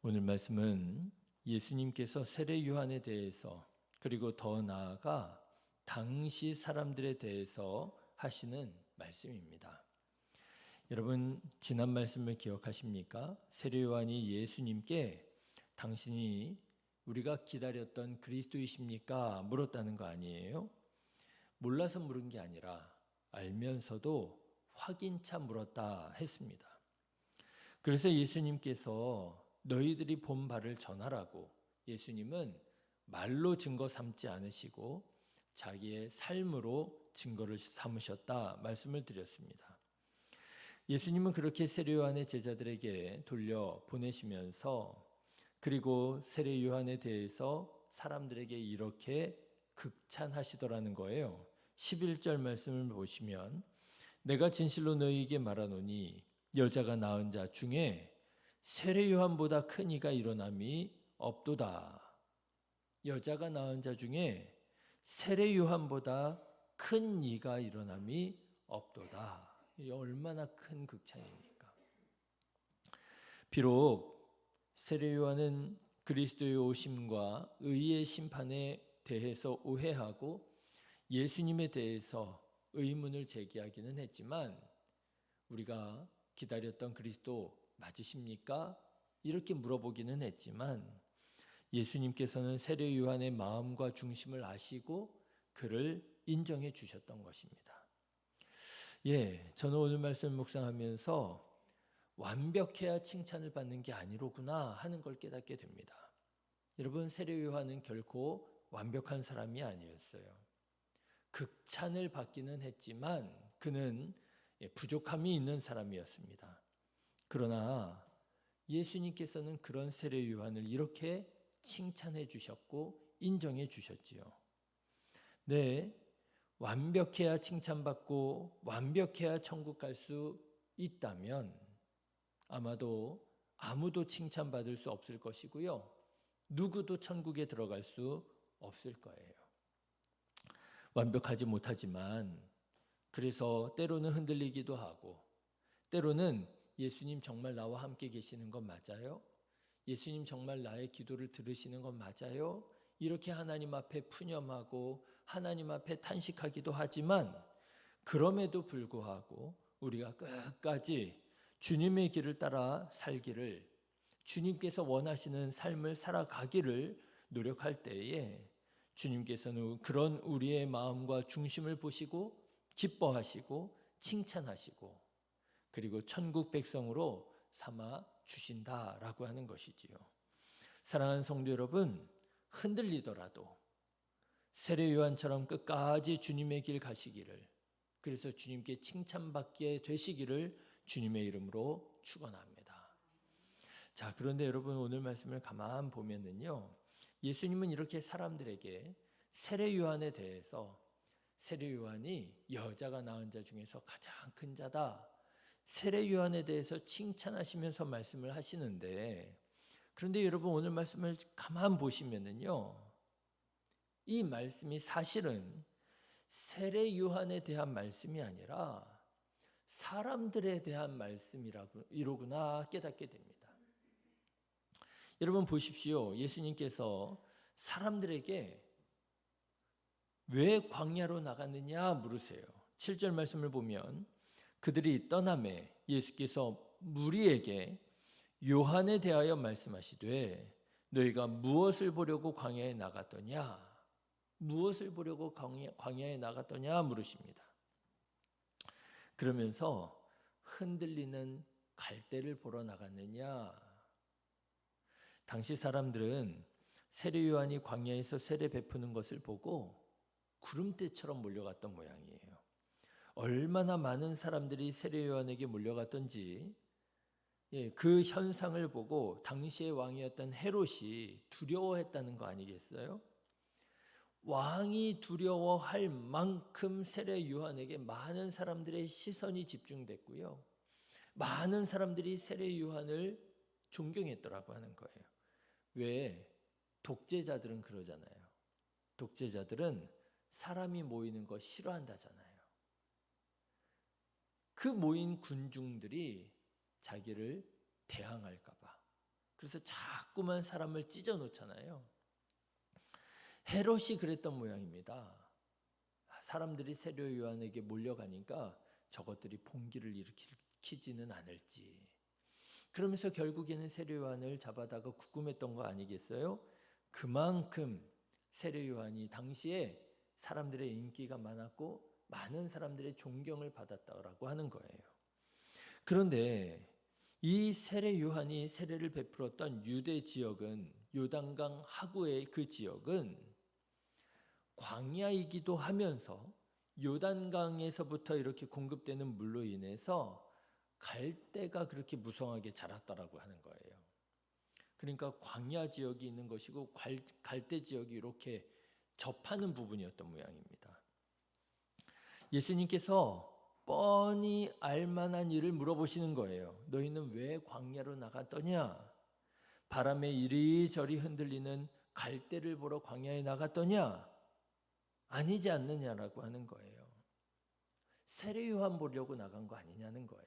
오늘 말씀은 예수님께서 세례 요한에 대해서 그리고 더 나아가 당시 사람들에 대해서 하시는 말씀입니다. 여러분 지난 말씀을 기억하십니까? 세례 요한이 예수님께 당신이 우리가 기다렸던 그리스도이십니까? 물었다는 거 아니에요? 몰라서 물은 게 아니라 알면서도 확인차 물었다 했습니다. 그래서 예수님께서 너희들이 본 바를 전하라고 예수님은 말로 증거 삼지 않으시고 자기의 삶으로 증거를 삼으셨다 말씀을 드렸습니다. 예수님은 그렇게 세례 요한의 제자들에게 돌려 보내시면서 그리고 세례 요한에 대해서 사람들에게 이렇게 극찬하시더라는 거예요. 11절 말씀을 보시면 내가 진실로 너희에게 말하노니 여자가 낳은 자 중에 세례 요한보다 큰 이가 일어남이 없도다. 여자가 낳은 자 중에 세례 요한보다 큰 이가 일어남이 없도다. 이 얼마나 큰 극찬입니까? 비록 세례 요한은 그리스도의 오심과 의의 심판에 대해서 오해하고 예수님에 대해서 의문을 제기하기는 했지만 우리가 기다렸던 그리스도 맞으십니까? 이렇게 물어보기는 했지만 예수님께서는 세례 요한의 마음과 중심을 아시고 그를 인정해 주셨던 것입니다. 예, 저는 오늘 말씀 묵상하면서 완벽해야 칭찬을 받는 게 아니로구나 하는 걸 깨닫게 됩니다. 여러분 세례 요한은 결코 완벽한 사람이 아니었어요. 극찬을 받기는 했지만 그는 예, 부족함이 있는 사람이었습니다. 그러나 예수님께서는 그런 세례 요한을 이렇게 칭찬해 주셨고 인정해 주셨지요. 네, 완벽해야 칭찬받고 완벽해야 천국 갈 수 있다면 아마도 아무도 칭찬받을 수 없을 것이고요. 누구도 천국에 들어갈 수 없을 거예요. 완벽하지 못하지만 그래서 때로는 흔들리기도 하고 때로는 예수님 정말 나와 함께 계시는 건 맞아요? 예수님 정말 나의 기도를 들으시는 건 맞아요? 이렇게 하나님 앞에 푸념하고 하나님 앞에 탄식하기도 하지만 그럼에도 불구하고 우리가 끝까지 주님의 길을 따라 살기를 주님께서 원하시는 삶을 살아가기를 노력할 때에 주님께서는 그런 우리의 마음과 중심을 보시고 기뻐하시고 칭찬하시고 그리고 천국 백성으로 삼아 주신다라고 하는 것이지요. 사랑하는 성도 여러분, 흔들리더라도 세례 요한처럼 끝까지 주님의 길 가시기를 그래서 주님께 칭찬받게 되시기를 주님의 이름으로 축원합니다. 자, 그런데 여러분 오늘 말씀을 가만 보면은요. 예수님은 이렇게 사람들에게 세례 요한에 대해서 세례 요한이 여자가 낳은 자 중에서 가장 큰 자다. 세례 요한에 대해서 칭찬하시면서 말씀을 하시는데 그런데 여러분 오늘 말씀을 가만 보시면은요. 이 말씀이 사실은 세례 요한에 대한 말씀이 아니라 사람들에 대한 말씀이라고 이로구나 깨닫게 됩니다. 여러분 보십시오. 예수님께서 사람들에게 왜 광야로 나갔느냐 물으세요. 7절 말씀을 보면 그들이 떠남에 예수께서 무리에게 요한에 대하여 말씀하시되 너희가 무엇을 보려고 광야에 나갔더냐? 무엇을 보려고 광야 에 나갔더냐 물으십니다. 그러면서 흔들리는 갈대를 보러 나갔느냐? 당시 사람들은 세례 요한이 광야에서 세례 베푸는 것을 보고 구름대처럼 몰려갔던 모양이에요. 얼마나 많은 사람들이 세례 요한에게 몰려갔던지 예, 그 현상을 보고 당시의 왕이었던 헤롯이 두려워했다는 거 아니겠어요? 왕이 두려워할 만큼 세례 요한에게 많은 사람들의 시선이 집중됐고요. 많은 사람들이 세례 요한을 존경했더라고 하는 거예요. 왜 독재자들은 그러잖아요. 독재자들은 사람이 모이는 거 싫어한다잖아요. 그 모인 군중들이 자기를 대항할까봐, 그래서 자꾸만 사람을 찢어 놓잖아요. 헤롯이 그랬던 모양입니다. 사람들이 세례 요한에게 몰려가니까 저것들이 봉기를 일으키지는 않을지. 그러면서 결국에는 세례 요한을 잡아다가 구금했던 거 아니겠어요? 그만큼 세례 요한이 당시에 사람들의 인기가 많았고 많은 사람들의 존경을 받았다라고 하는 거예요. 그런데 이 세례 요한이 세례를 베풀었던 유대 지역은 요단강 하구의 그 지역은 광야이기도 하면서 요단강에서부터 이렇게 공급되는 물로 인해서 갈대가 그렇게 무성하게 자랐다라고 하는 거예요. 그러니까 광야 지역이 있는 것이고 갈대 지역이 이렇게 접하는 부분이었던 모양입니다. 예수님께서 뻔히 알만한 일을 물어보시는 거예요. 너희는 왜 광야로 나갔더냐? 바람에 이리저리 흔들리는 갈대를 보러 광야에 나갔더냐? 아니지 않느냐라고 하는 거예요. 세례 요한 보려고 나간 거 아니냐는 거예요.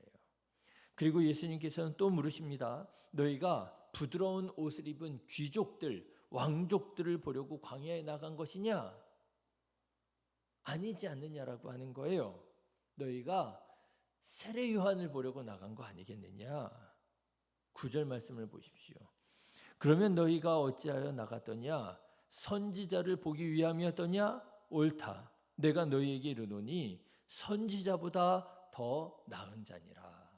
그리고 예수님께서는 또 물으십니다. 너희가 부드러운 옷을 입은 귀족들, 왕족들을 보려고 광야에 나간 것이냐? 아니지 않느냐라고 하는 거예요. 너희가 세례 요한을 보려고 나간 거 아니겠느냐? 구절 말씀을 보십시오. 그러면 너희가 어찌하여 나갔더냐? 선지자를 보기 위함이었더냐? 옳다. 내가 너희에게 이르노니 선지자보다 더 나은 자니라.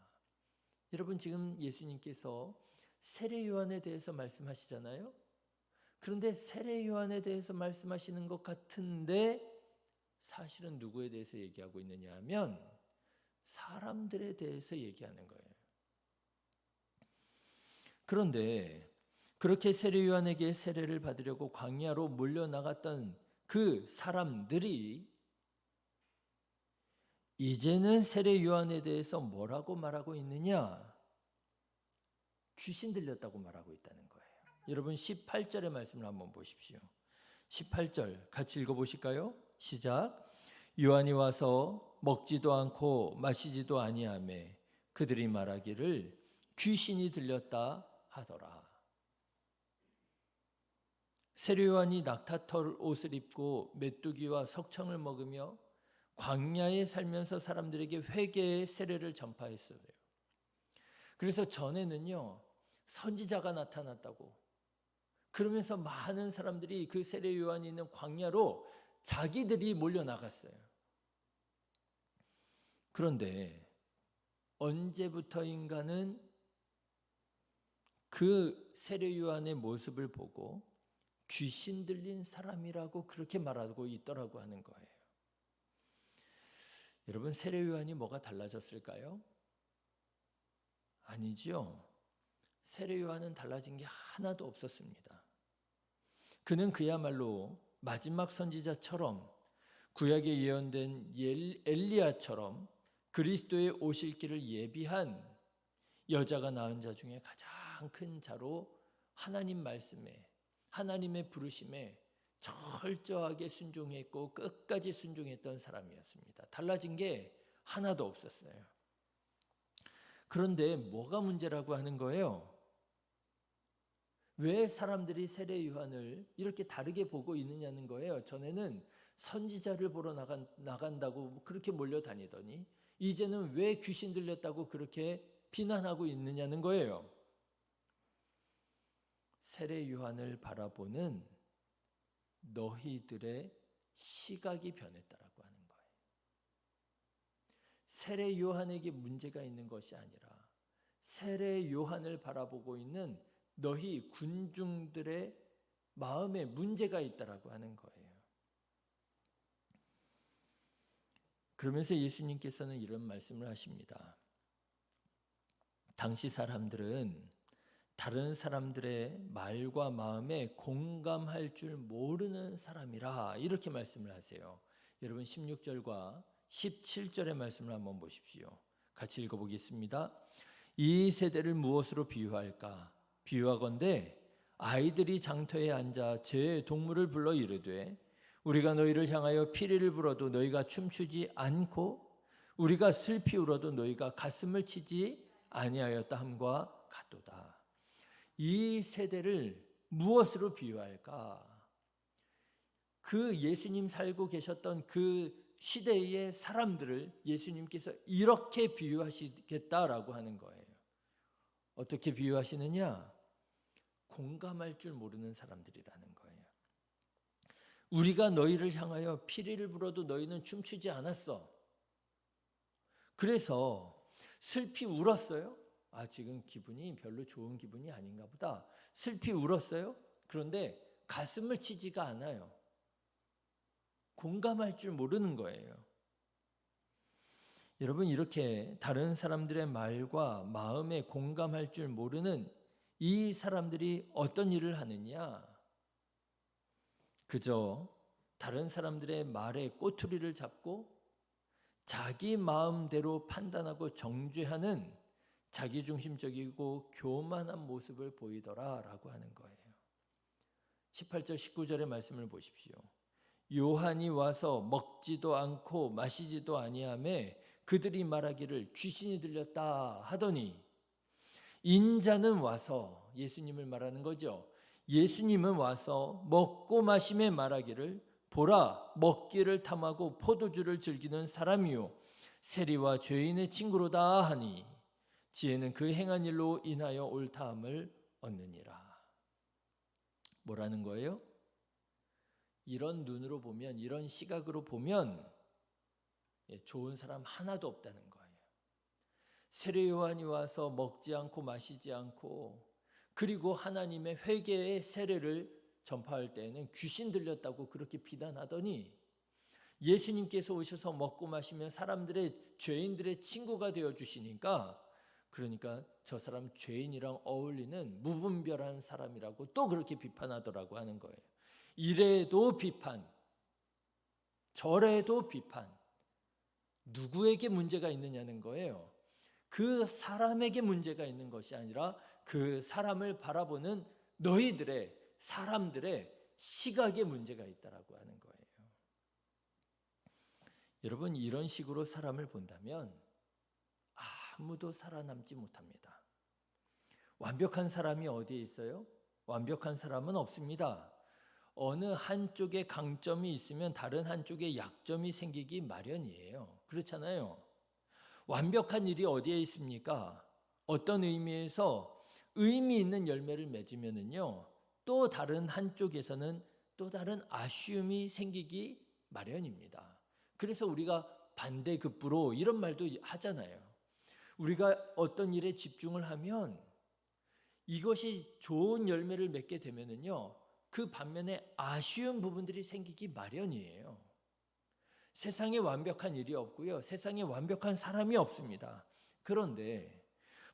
여러분 지금 예수님께서 세례 요한에 대해서 말씀하시잖아요. 그런데 세례 요한에 대해서 말씀하시는 것 같은데 사실은 누구에 대해서 얘기하고 있느냐 하면 사람들에 대해서 얘기하는 거예요. 그런데 그렇게 세례 요한에게 세례를 받으려고 광야로 몰려 나갔던 그 사람들이 이제는 세례 요한에 대해서 뭐라고 말하고 있느냐? 귀신 들렸다고 말하고 있다는 거예요. 여러분 18절의 말씀을 한번 보십시오. 18절 같이 읽어 보실까요? 시작. 요한이 와서 먹지도 않고 마시지도 아니하매 그들이 말하기를 귀신이 들렸다 하더라. 세례 요한이 낙타털 옷을 입고 메뚜기와 석청을 먹으며 광야에 살면서 사람들에게 회개의 세례를 전파했어요. 그래서 전에는요 선지자가 나타났다고 그러면서 많은 사람들이 그 세례 요한이 있는 광야로 자기들이 몰려 나갔어요. 그런데 언제부터인가는 그 세례 요한의 모습을 보고 귀신 들린 사람이라고 그렇게 말하고 있더라고 하는 거예요. 여러분 세례 요한이 뭐가 달라졌을까요? 아니지요. 세례 요한은 달라진 게 하나도 없었습니다. 그는 그야말로 마지막 선지자처럼 구약에 예언된 엘리야처럼 그리스도의 오실 길을 예비한 여자가 낳은 자 중에 가장 큰 자로 하나님 말씀에 하나님의 부르심에 철저하게 순종했고 끝까지 순종했던 사람이었습니다. 달라진 게 하나도 없었어요. 그런데 뭐가 문제라고 하는 거예요? 왜 사람들이 세례 요한을 이렇게 다르게 보고 있느냐는 거예요. 전에는 선지자를 보러 나간, 나간다고 그렇게 몰려다니더니 이제는 왜 귀신 들렸다고 그렇게 비난하고 있느냐는 거예요. 세례 요한을 바라보는 너희들의 시각이 변했다라고 하는 거예요. 세례 요한에게 문제가 있는 것이 아니라 세례 요한을 바라보고 있는 너희 군중들의 마음에 문제가 있다라고 하는 거예요. 그러면서 예수님께서는 이런 말씀을 하십니다. 당시 사람들은 다른 사람들의 말과 마음에 공감할 줄 모르는 사람이라 이렇게 말씀을 하세요. 여러분 16절과 17절의 말씀을 한번 보십시오. 같이 읽어보겠습니다. 이 세대를 무엇으로 비유할까? 비유하건대 아이들이 장터에 앉아 제 동물을 불러 이르되 우리가 너희를 향하여 피리를 불어도 너희가 춤추지 않고 우리가 슬피 울어도 너희가 가슴을 치지 아니하였다 함과 같도다. 이 세대를 무엇으로 비유할까? 그 예수님 살고 계셨던 그 시대의 사람들을 예수님께서 이렇게 비유하시겠다라고 하는 거예요. 어떻게 비유하시느냐? 공감할 줄 모르는 사람들이라는 거예요. 우리가 너희를 향하여 피리를 불어도 너희는 춤추지 않았어. 그래서 슬피 울었어요. 아, 지금 기분이 별로 좋은 기분이 아닌가 보다. 슬피 울었어요. 그런데 가슴을 치지가 않아요. 공감할 줄 모르는 거예요. 여러분, 이렇게 다른 사람들의 말과 마음에 공감할 줄 모르는 이 사람들이 어떤 일을 하느냐? 그저 다른 사람들의 말에 꼬투리를 잡고 자기 마음대로 판단하고 정죄하는 자기중심적이고 교만한 모습을 보이더라라고 하는 거예요. 18절 19절의 말씀을 보십시오. 요한이 와서 먹지도 않고 마시지도 아니하매 그들이 말하기를 귀신이 들렸다 하더니 인자는 와서 예수님을 말하는 거죠. 예수님은 와서 먹고 마심에 말하기를 보라 먹기를 탐하고 포도주를 즐기는 사람이요 세리와 죄인의 친구로다 하니 지혜는 그 행한 일로 인하여 옳다함을 얻느니라. 뭐라는 거예요? 이런 눈으로 보면 이런 시각으로 보면 예, 좋은 사람 하나도 없다는 거예요. 세례 요한이 와서 먹지 않고 마시지 않고 그리고 하나님의 회개의 세례를 전파할 때에는 귀신 들렸다고 그렇게 비난하더니 예수님께서 오셔서 먹고 마시면 사람들의 죄인들의 친구가 되어 주시니까 그러니까 저 사람 죄인이랑 어울리는 무분별한 사람이라고 또 그렇게 비판하더라고 하는 거예요. 이래도 비판, 저래도 비판. 누구에게 문제가 있느냐는 거예요. 그 사람에게 문제가 있는 것이 아니라 그 사람을 바라보는 너희들의 사람들의 시각에 문제가 있다라고 하는 거예요. 여러분 이런 식으로 사람을 본다면 아무도 살아남지 못합니다. 완벽한 사람이 어디에 있어요? 완벽한 사람은 없습니다. 어느 한쪽에 강점이 있으면 다른 한쪽에 약점이 생기기 마련이에요. 그렇잖아요. 완벽한 일이 어디에 있습니까? 어떤 의미에서 의미 있는 열매를 맺으면은요, 또 다른 한쪽에서는 또 다른 아쉬움이 생기기 마련입니다. 그래서 우리가 반대급부로 이런 말도 하잖아요. 우리가 어떤 일에 집중을 하면 이것이 좋은 열매를 맺게 되면은요, 그 반면에 아쉬운 부분들이 생기기 마련이에요. 세상에 완벽한 일이 없고요. 세상에 완벽한 사람이 없습니다. 그런데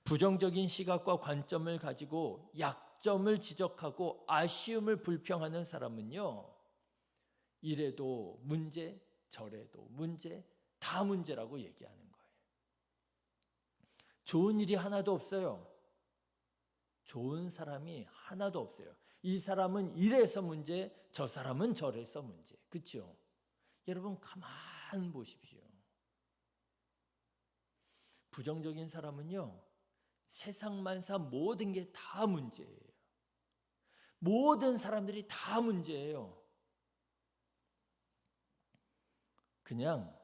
부정적인 시각과 관점을 가지고 약점을 지적하고 아쉬움을 불평하는 사람은요. 이래도 문제, 저래도 문제, 다 문제라고 얘기하는 거예요. 좋은 일이 하나도 없어요. 좋은 사람이 하나도 없어요. 이 사람은 이래서 문제, 저 사람은 저래서 문제. 그렇죠? 여러분 가만 보십시오. 부정적인 사람은요. 세상 만사 모든 게 다 문제예요. 모든 사람들이 다 문제예요. 그냥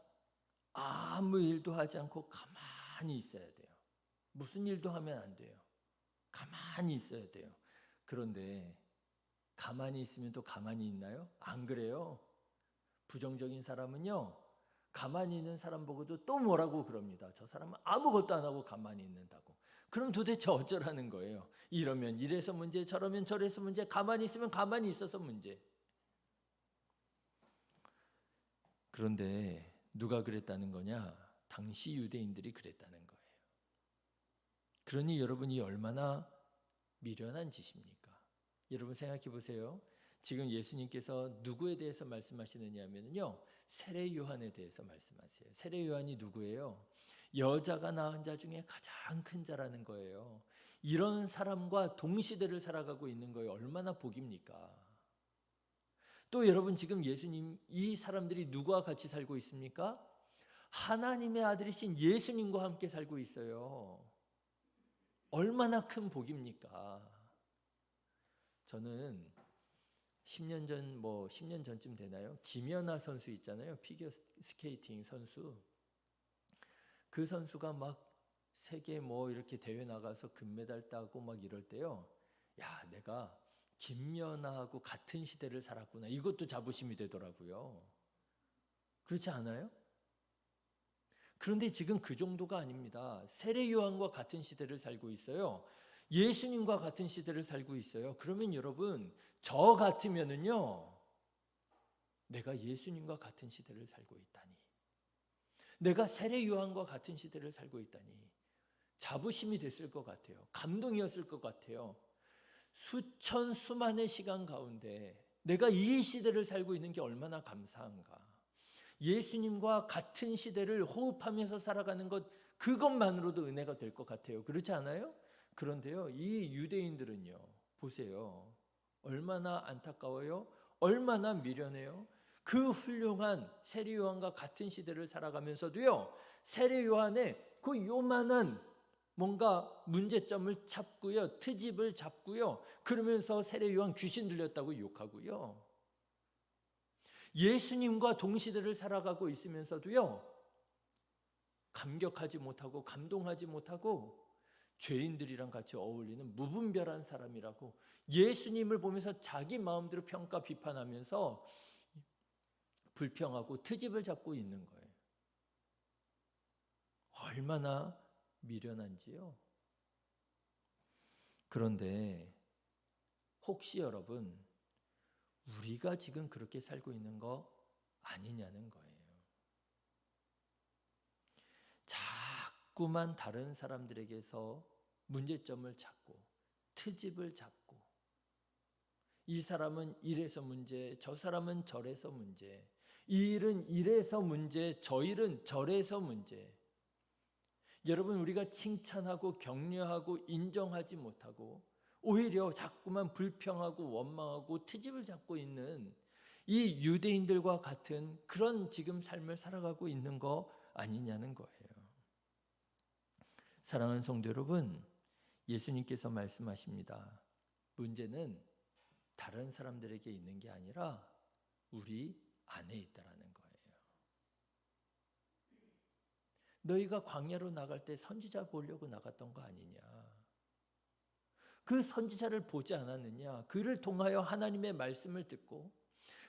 아무 일도 하지 않고 가만히 있어야 돼요. 무슨 일도 하면 안 돼요. 가만히 있어야 돼요. 그런데 가만히 있으면 또 가만히 있나요? 안 그래요. 부정적인 사람은요, 가만히 있는 사람 보고도 또 뭐라고 그럽니다. 저 사람은 아무것도 안 하고 가만히 있는다고. 그럼 도대체 어쩌라는 거예요? 이러면 이래서 문제, 저러면 저래서 문제, 가만히 있으면 가만히 있어서 문제. 그런데 누가 그랬다는 거냐? 당시 유대인들이 그랬다는 거예요. 그러니 여러분이 얼마나 미련한 짓입니까? 여러분 생각해 보세요. 지금 예수님께서 누구에 대해서 말씀하시느냐면요. 세례 요한에 대해서 말씀하세요. 세례 요한이 누구예요? 여자가 낳은 자 중에 가장 큰 자라는 거예요. 이런 사람과 동시대를 살아가고 있는 거예요. 얼마나 복입니까? 또 여러분 지금 예수님 이 사람들이 누구와 같이 살고 있습니까? 하나님의 아들이신 예수님과 함께 살고 있어요. 얼마나 큰 복입니까? 저는 10년 전 뭐 10년 전쯤 되나요? 김연아 선수 있잖아요. 피겨 스케이팅 선수. 그 선수가 막 세계 뭐 이렇게 대회 나가서 금메달 따고 막 이럴 때요. 야, 내가 김연아하고 같은 시대를 살았구나. 이것도 자부심이 되더라고요. 그렇지 않아요? 그런데 지금 그 정도가 아닙니다. 세례 요한과 같은 시대를 살고 있어요. 예수님과 같은 시대를 살고 있어요. 그러면 여러분, 저 같으면은요, 내가 예수님과 같은 시대를 살고 있다니. 내가 세례 요한과 같은 시대를 살고 있다니. 자부심이 됐을 것 같아요. 감동이었을 것 같아요. 수천 수만의 시간 가운데 내가 이 시대를 살고 있는 게 얼마나 감사한가. 예수님과 같은 시대를 호흡하면서 살아가는 것 그것만으로도 은혜가 될 것 같아요. 그렇지 않아요? 그런데요, 이 유대인들은요, 보세요. 얼마나 안타까워요? 얼마나 미련해요? 그 훌륭한 세례 요한과 같은 시대를 살아가면서도요, 세례 요한의 그 요만한 뭔가 문제점을 잡고요, 트집을 잡고요, 그러면서 세례 요한 귀신 들렸다고 욕하고요. 예수님과 동시대를 살아가고 있으면서도요, 감격하지 못하고 감동하지 못하고 죄인들이랑 같이 어울리는 무분별한 사람이라고 예수님을 보면서 자기 마음대로 평가 비판하면서 불평하고 트집을 잡고 있는 거예요. 얼마나 미련한지요. 그런데 혹시 여러분 우리가 지금 그렇게 살고 있는 거 아니냐는 거예요. 자꾸만 다른 사람들에게서 문제점을 찾고 트집을 잡고 이 사람은 이래서 문제, 저 사람은 저래서 문제, 이 일은 이래서 문제, 저 일은 저래서 문제. 여러분 우리가 칭찬하고 격려하고 인정하지 못하고 오히려 자꾸만 불평하고 원망하고 트집을 잡고 있는 이 유대인들과 같은 그런 지금 삶을 살아가고 있는 거 아니냐는 거예요. 사랑하는 성도 여러분, 예수님께서 말씀하십니다. 문제는 다른 사람들에게 있는 게 아니라 우리 안에 있다라는 거예요. 너희가 광야로 나갈 때 선지자 보려고 나갔던 거 아니냐? 그 선지자를 보지 않았느냐? 그를 통하여 하나님의 말씀을 듣고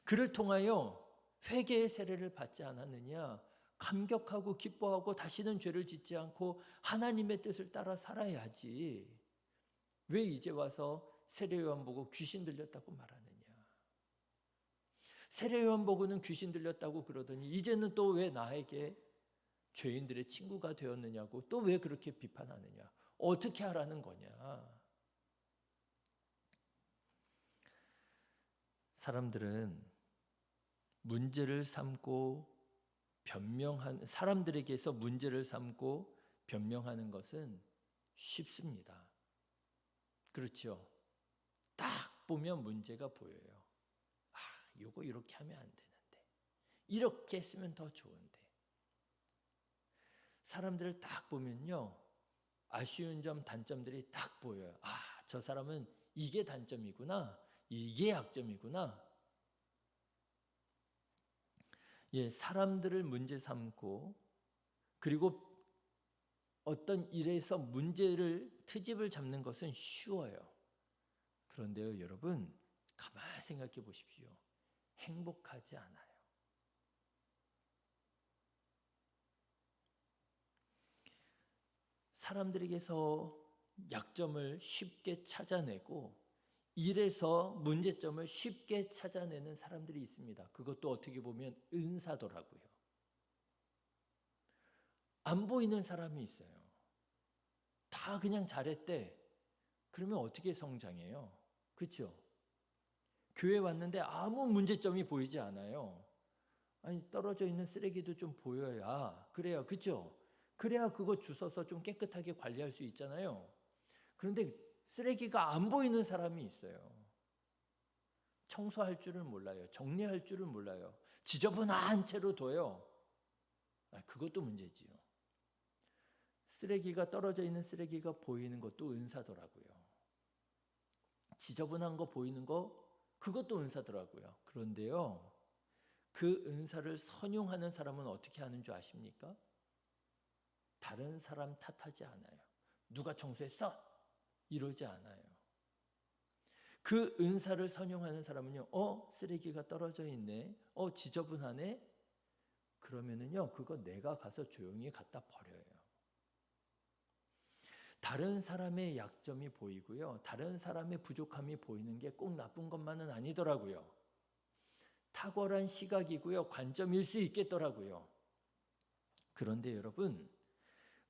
그를 통하여 회개의 세례를 받지 않았느냐? 감격하고 기뻐하고 다시는 죄를 짓지 않고 하나님의 뜻을 따라 살아야지. 왜 이제 와서 세례 요한 보고 귀신 들렸다고 말하느냐? 세례 요한 보고는 귀신 들렸다고 그러더니 이제는 또 왜 나에게 죄인들의 친구가 되었느냐고 또 왜 그렇게 비판하느냐? 어떻게 하라는 거냐? 사람들은 문제를 삼고 변명한 사람들에게서 문제를 삼고 변명하는 것은 쉽습니다. 그렇죠? 딱 보면 문제가 보여요. 아, 요거 이렇게 하면 안 되는데. 이렇게 했으면 더 좋은데. 사람들을 딱 보면요. 아쉬운 점, 단점들이 딱 보여요. 아, 저 사람은 이게 단점이구나. 이게 약점이구나. 예, 사람들을 문제 삼고 그리고 어떤 일에서 문제를 트집을 잡는 것은 쉬워요. 그런데요, 여러분, 가만히 생각해 보십시오. 행복하지 않아요. 사람들에게서 약점을 쉽게 찾아내고 일에서 문제점을 쉽게 찾아내는 사람들이 있습니다. 그것도 어떻게 보면 은사더라고요. 안 보이는 사람이 있어요. 다 그냥 잘했대. 그러면 어떻게 성장해요? 그렇죠? 교회 왔는데 아무 문제점이 보이지 않아요. 아니 떨어져 있는 쓰레기도 좀 보여야 그래야 그죠? 그래야 그거 주워서 좀 깨끗하게 관리할 수 있잖아요. 그런데 쓰레기가 안 보이는 사람이 있어요. 청소할 줄을 몰라요. 정리할 줄을 몰라요. 지저분한 채로 둬요. 아, 그것도 문제지요. 쓰레기가 떨어져 있는 쓰레기가 보이는 것도 은사더라고요. 지저분한 거 보이는 거 그것도 은사더라고요. 그런데요. 그 은사를 선용하는 사람은 어떻게 하는 줄 아십니까? 다른 사람 탓하지 않아요. 누가 청소했어? 이러지 않아요. 그 은사를 선용하는 사람은요. 어, 쓰레기가 떨어져 있네. 어, 지저분하네. 그러면은요. 그거 내가 가서 조용히 갖다 버려요. 다른 사람의 약점이 보이고요. 다른 사람의 부족함이 보이는 게 꼭 나쁜 것만은 아니더라고요. 탁월한 시각이고요. 관점일 수 있겠더라고요. 그런데 여러분,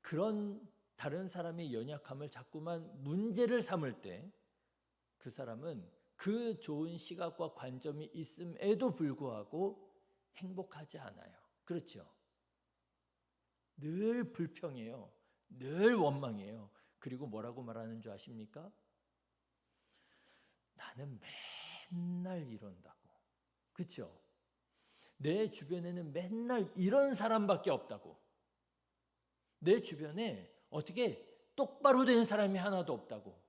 그런 다른 사람의 연약함을 자꾸만 문제를 삼을 때 그 사람은 그 좋은 시각과 관점이 있음에도 불구하고 행복하지 않아요. 그렇죠? 늘 불평해요. 늘 원망해요. 그리고 뭐라고 말하는 줄 아십니까? 나는 맨날 이런다고. 그렇죠? 내 주변에는 맨날 이런 사람밖에 없다고. 내 주변에 어떻게 똑바로 된 사람이 하나도 없다고.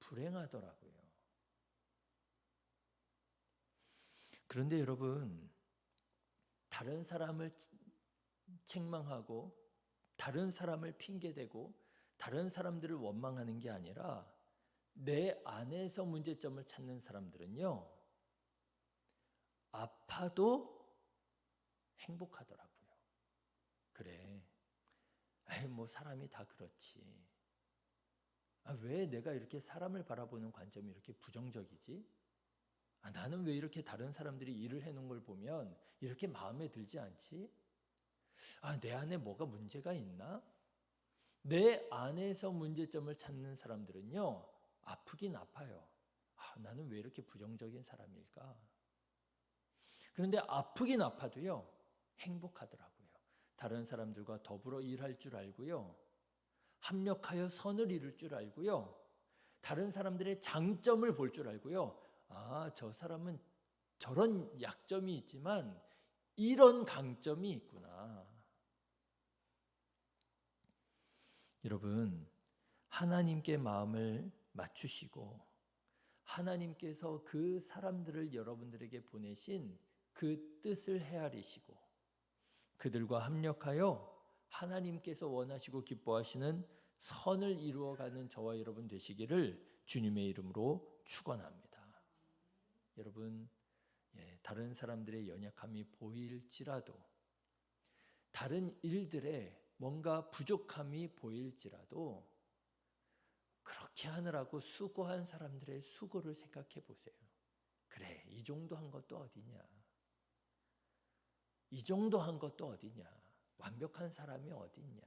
불행하더라고요. 그런데 여러분, 다른 사람을 책망하고 다른 사람을 핑계대고 다른 사람들을 원망하는 게 아니라 내 안에서 문제점을 찾는 사람들은요. 아파도 행복하더라고요. 그래. 아이 뭐 사람이 다 그렇지. 아, 왜 내가 이렇게 사람을 바라보는 관점이 이렇게 부정적이지? 아, 나는 왜 이렇게 다른 사람들이 일을 해놓은 걸 보면 이렇게 마음에 들지 않지? 아, 내 안에 뭐가 문제가 있나? 내 안에서 문제점을 찾는 사람들은요, 아프긴 아파요. 아, 나는 왜 이렇게 부정적인 사람일까? 그런데 아프긴 아파도요, 행복하더라고요. 다른 사람들과 더불어 일할 줄 알고요. 합력하여 선을 이룰 줄 알고요. 다른 사람들의 장점을 볼 줄 알고요. 아, 저 사람은 저런 약점이 있지만 이런 강점이 있구나. 여러분, 하나님께 마음을 맞추시고 하나님께서 그 사람들을 여러분들에게 보내신 그 뜻을 헤아리시고 그들과 합력하여 하나님께서 원하시고 기뻐하시는 선을 이루어가는 저와 여러분 되시기를 주님의 이름으로 축원합니다. 여러분, 예, 다른 사람들의 연약함이 보일지라도 다른 일들에 뭔가 부족함이 보일지라도 그렇게 하느라고 수고한 사람들의 수고를 생각해 보세요. 그래, 이 정도 한 것도 어디냐? 이 정도 한 것도 어디냐? 완벽한 사람이 어디냐?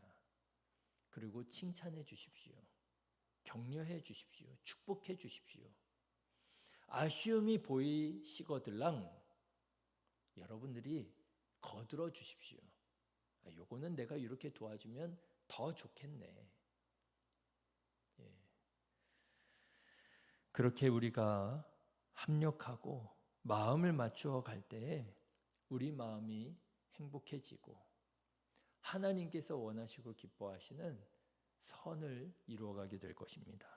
그리고 칭찬해 주십시오. 격려해 주십시오. 축복해 주십시오. 아쉬움이 보이시거들랑 여러분들이 거들어 주십시오. 아, 요거는 내가 이렇게 도와주면 더 좋겠네. 예. 그렇게 우리가 합력하고 마음을 맞추어 갈 때에 우리 마음이 행복해지고 하나님께서 원하시고 기뻐하시는 선을 이루어가게 될 것입니다.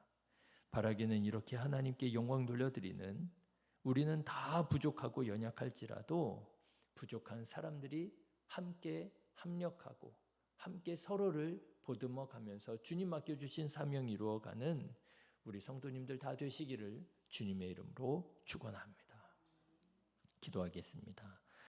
바라기는 이렇게 하나님께 영광 돌려드리는 우리는 다 부족하고 연약할지라도 부족한 사람들이 함께 합력하고 함께 서로를 보듬어 가면서 주님 맡겨주신 사명 이루어가는 우리 성도님들 다 되시기를 주님의 이름으로 축원합니다. 기도하겠습니다.